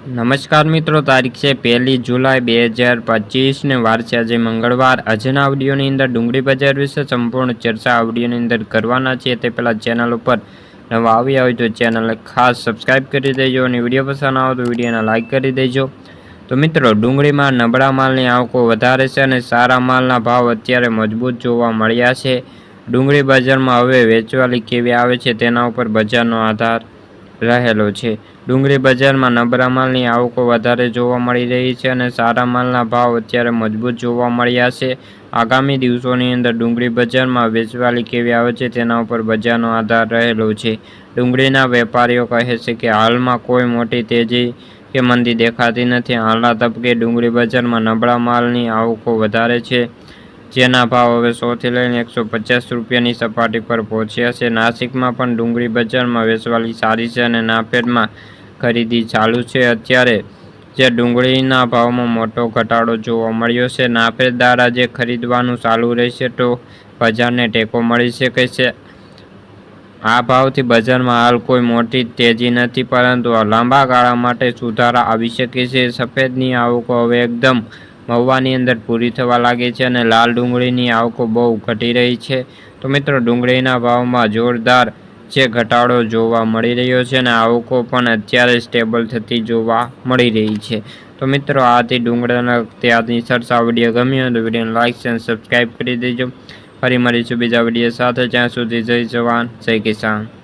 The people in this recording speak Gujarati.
નમસ્કાર મિત્રો, તારીખ છે પહેલી જુલાઈ બે હજાર પચીસને વાર છે આજે મંગળવાર. આજના આવડીઓની અંદર ડુંગળી બજાર વિશે સંપૂર્ણ ચર્ચા આવડીઓની અંદર કરવાના છે તે પહેલાં ચેનલ ઉપર નવા આવ્યા હોય તો ચેનલ ખાસ સબસ્ક્રાઈબ કરી દેજો અને વીડિયો પસંદ આવે તો વિડીયોને લાઇક કરી દેજો. તો મિત્રો, ડુંગળીમાં નબળા માલની આવકો વધારે છે અને સારા માલના ભાવ અત્યારે મજબૂત જોવા મળ્યા છે. ડુંગળી બજારમાં હવે વેચવાલી કેવી આવે છે તેના ઉપર બજારનો આધાર રહેલો છે. ડુંગળી બજારમાં નબળા માલની આવકો વધારે જોવા મળી રહી છે અને સારા માલના ભાવ અત્યારે મજબૂત જોવા મળ્યા છે. આગામી દિવસોની અંદર ડુંગળી બજારમાં વેચવાલી કેવી આવે છે તેના ઉપર બજારનો આધાર રહેલો છે. ડુંગળીના વેપારીઓ કહે છે કે હાલમાં કોઈ મોટી તેજી કે મંદી દેખાતી નથી. હાલના તબકે ડુંગળી બજારમાં નબળા માલની આવકો વધારે છે. જેના ભાવ હવે સોથી લઈને એકસો પચાસ રૂપિયાની સપાટી પર પહોંચ્યા છે. નાસિકમાં પણ ડુંગળી બજારમાં વેચવાલી સારી છે અને નાફેડમાં ખરીદી ચાલુ છે. અત્યારે જે ડુંગળીના ભાવમાં મોટો ઘટાડો જોવા મળ્યો છે. નાફેડ દ્વારા જે ખરીદવાનું ચાલુ રહેશે તો બજારને ટેકો મળી શકે છે. આ ભાવથી બજારમાં હાલ કોઈ મોટી તેજી નથી, પરંતુ લાંબા ગાળા માટે સુધારા આવી શકે છે. સફેદની આવકો હવે એકદમ મહુવાની અંદર પૂરી થવા લાગી છે અને લાલ ડુંગળીની આવકો બહુ ઘટી રહી છે. તો મિત્રો, ડુંગળીના ભાવમાં જોરદાર જે ઘટાડો જોવા મળી રહ્યો છે અને આવકો પણ અત્યારે સ્ટેબલ થતી જોવા મળી રહી છે. તો મિત્રો, આથી ડુંગળાના ત્યાંની ચર્ચા વીડિયો ગમ્યો તો વિડીયોને લાઇક અને સબસ્ક્રાઈબ કરી દેજો. ફરી મળીશું બીજા વીડિયો સાથે. જ્યાં સુધી જય જવાન, જય કિસાન.